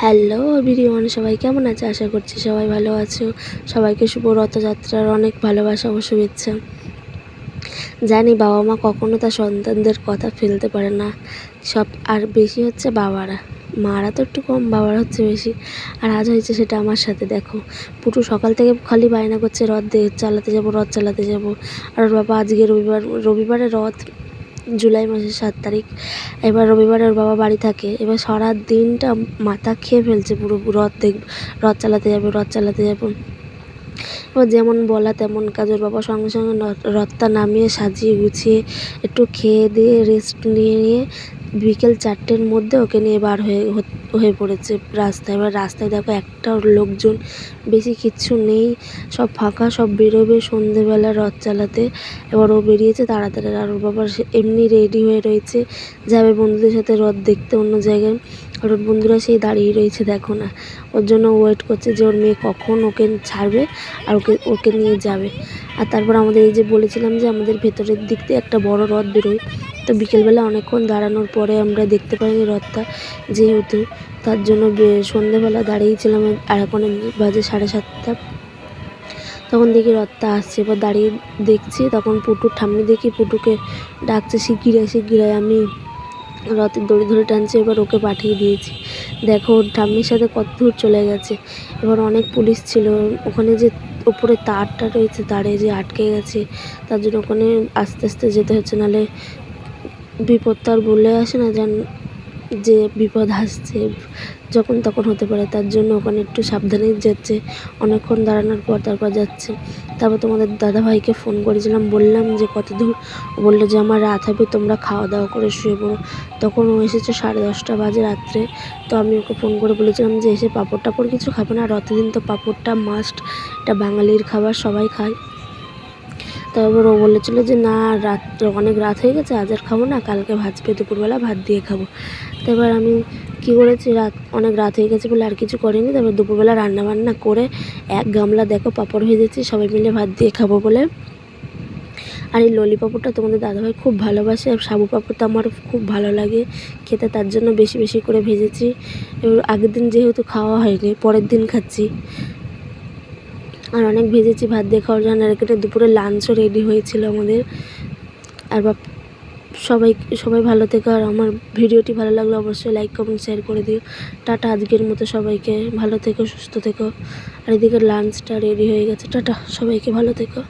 Hello বিরিয়ান সবাই কেমন আছে? আশা করছি সবাই ভালো আছো। সবাইকে শুভ রথযাত্রার অনেক ভালোবাসা ও শুভেচ্ছা। জানি বাবা মা কখনো তার সন্তানদের কথা ফেলতে পারে না। সব, আর বেশি হচ্ছে বাবারা। মারা তো একটু কম, বাবার হচ্ছে বেশি। আর আজ হয়েছে সেটা আমার সাথে, দেখো। পুটু সকাল থেকে খালি বায়না করছে, রথ চালাতে যাব, রথ চালাতে যাব। আর বাবা আজকে রবিবার, রবিবারে রথ জুলাই মাসের সাত তারিখ। এবার রবিবারে ওর বাবা বাড়ি থাকে। এবার সারা দিনটা মাথা খেয়ে ফেলছে পুরো রথ দেখ, রথ চালাতে যাবে, রথ চালাতে যাব। এবার যেমন বলা তেমন কাজ। ওর বাবা সঙ্গে সঙ্গে রথটা নামিয়ে সাজিয়ে গুছিয়ে একটু খেয়ে দিয়ে রেস্ট নিয়ে নিয়ে বিকেল চারটের মধ্যে ওকে নিয়ে বার হয়ে হয়ে পড়েছে রাস্তায়। এবার রাস্তায় দেখো একটাও লোকজন, বেশি কিচ্ছু নেই, সব ফাঁকা, সব বেরোবে সন্ধেবেলা রথ চালাতে। এবার ও বেরিয়েছে তাড়াতাড়ি। আর ওর বাবা এমনি রেডি হয়ে রয়েছে, যাবে বন্ধুদের সাথে রথ দেখতে অন্য জায়গায়। আর ওর বন্ধুরা সেই দাঁড়িয়ে রয়েছে, দেখো না। ওর জন্য ওয়েট করছে যে ওর মেয়ে কখন ওকে ছাড়বে আর ওকে ওকে নিয়ে যাবে। আর তারপর আমাদের এই যে বলেছিলাম যে আমাদের ভেতরের দিক দিয়ে একটা বড় রথ বেরোয় তো বিকেলবেলা অনেকক্ষণ দাঁড়ানোর পরে আমরা দেখতে পাইনি রথটা যেহেতু, তার জন্য সন্ধেবেলা দাঁড়িয়েছিলাম আর এখন বাজে সাড়ে সাতটা। তখন দেখি রথটা আসছে, এবার দাঁড়িয়ে দেখছি, তখন পুটুর ঠাম্মি দেখি পুটুকে ডাকছে শিগগিরাই শিগগিরাই আমি রথের দড়ি ধরে টানছি, এবার ওকে পাঠিয়ে দিয়েছি। দেখো, ওর ঠাম্মির সাথে কত দূর চলে গেছে। এবার অনেক পুলিশ ছিল, ওখানে যে ওপরে তারটা রয়েছে, তারে যে আটকে গেছে, তার জন্য ওখানে আস্তে আস্তে যেতে হচ্ছে, নাহলে বিপদ তো আর বলে আসে না যেন যে বিপদ আসছে, যখন তখন হতে পারে। তার জন্য ওখানে একটু সাবধানেই যাচ্ছে, অনেকক্ষণ দাঁড়ানোর পর তারপর যাচ্ছে। তারপর তোমাদের দাদাভাইকে ফোন করেছিলাম, বললাম যে, কত দূর? বলল যে, আমার রাত হবে, তোমরা খাওয়া দাওয়া করে শুয়ে পড়ো। তখন ও এসেছে সাড়ে দশটা বাজে রাত্রে। তো আমি ওকে ফোন করে বলেছিলাম যে, এসে পাঁপড় টাপড় কিছু খাবে না? রথের দিন তো পাঁপড়টা মাস্ট এটা বাঙালির খাবার, সবাই খায়। তারপর ও বলেছিলো যে, না রাত অনেক রাত হয়ে গেছে, আজ আর খাব না, কালকে ভাজবে দুপুরবেলা ভাত দিয়ে খাব। তারপর আমি কী করেছি, রাত অনেক রাত হয়ে গেছে বলে আর কিছু করিনি। তারপর দুপুরবেলা রান্না বান্না করে এক গামলা, দেখো, পাঁপড় ভেজেছি, সবাই মিলে ভাত দিয়ে খাব বলে। আর এই ললি পাঁপড়টা তোমাদের দাদাভাই খুব ভালোবাসে, আর সাবু পাঁপড়টা আমার খুব ভালো লাগে, খেতে তার জন্য বেশি বেশি করে ভেজেছি। এবার আগের দিন যেহেতু খাওয়া হয়নি, পরের দিন খাচ্ছি। আর অনেক ভেজেছি, ভাত দিয়ে খাওয়ার জন্য। আর এখানে দুপুরে লাঞ্চও রেডি হয়েছিল আমাদের। আর বাপ, সবাই সবাই ভালো থেকো। আর আমার ভিডিওটি ভালো লাগলে অবশ্যই লাইক কমেন্ট শেয়ার করে দিও। টাটা, আজকের মতো সবাইকে। ভালো থেকো, সুস্থ থেকো। আর এদিকে লাঞ্চটা রেডি হয়ে গেছে। টাটা, সবাইকে ভালো থেকো।